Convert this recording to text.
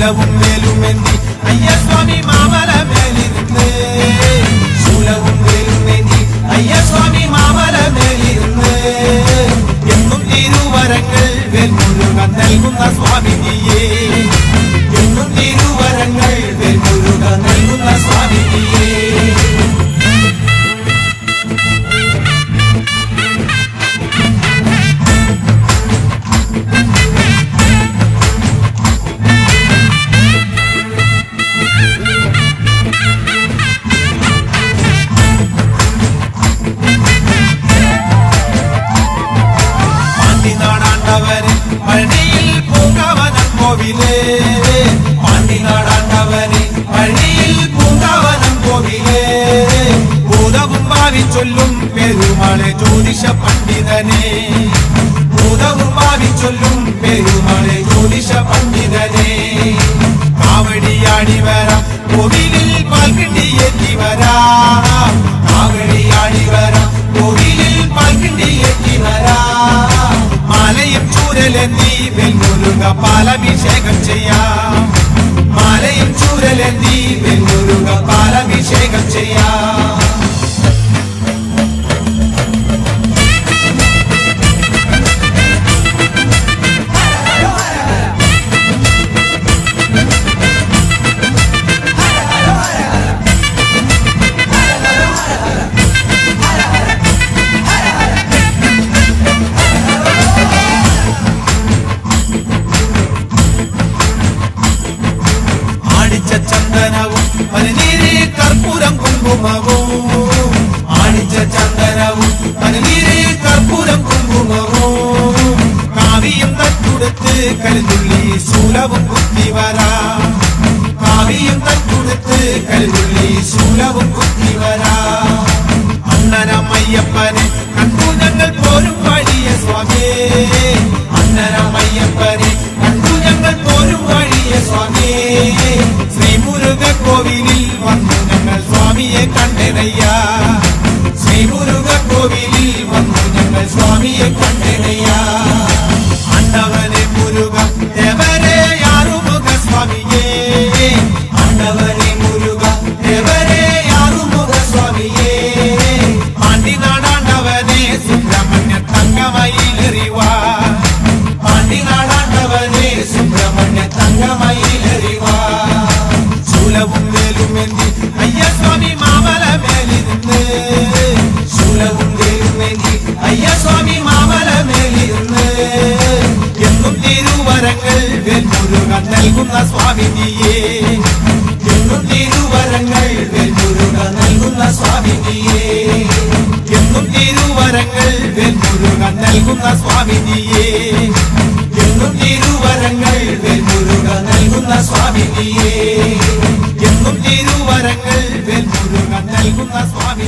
ശൂലവും വേലുമെന്തി അയ്യസ്വാമി മാമല മേലിരുന്ന് ശൂലവും വേലുമെന്തി അയ്യസ്വാമി മാമല മേലിരുന്ന് എന്നും തിരുവരങ്ങൾ വെൽമുരുക നൽകുന്ന സ്വാമിജിയേ கோவிலே பாண்டி நாடாண்டவரே பள்ளியில் பூங்காவனம் கோவிலே. பூதவும் பாவி சொல்லும் பெருமாளே ஜோதிஷ பண்டிதனே. பூதவும் பாவி சொல்லும் பெருமாளே ஜோதிஷ பண்டிதனே. காவடியாடி வரா கோவிலில் பால்கிண்டி ஏற்றி வரா காவடியாடி வரா கோவிலில் பால்கிண்டி ஏற்றி வரா மலையும் சூழல் நீ വെൽമുരുക പാലഭിഷേകം ചെയ്യാം മാലയും ചൂരലെന്തി വെൽമുരുക പാലഭിഷേകം ചെയ്യാം குங்குமவும் ஆணிச்ச சந்தனவும் அது நீரே கற்பூரம் குங்குமவும் காவியம் தற்குடுத்து கழுதுள்ளி சூலவும் குத்தி வரா. காவியம் தற்குடுத்து கழுதுள்ளி சூலவும் குத்தி வரா. വേൽ നൽകുന്ന സ്വാമി എന്നും തിരുവരങ്ങൾ വേൽ നൽകുന്ന സ്വാമി എന്നും തിരുവരങ്ങൾ വേൽ നൽകുന്ന സ്വാമി എന്നും തിരുവരങ്ങൾ വേൽ നൽകുന്ന സ്വാമി എന്നും തിരുവരങ്ങൾ വേൽ നൽകുന്ന സ്വാമി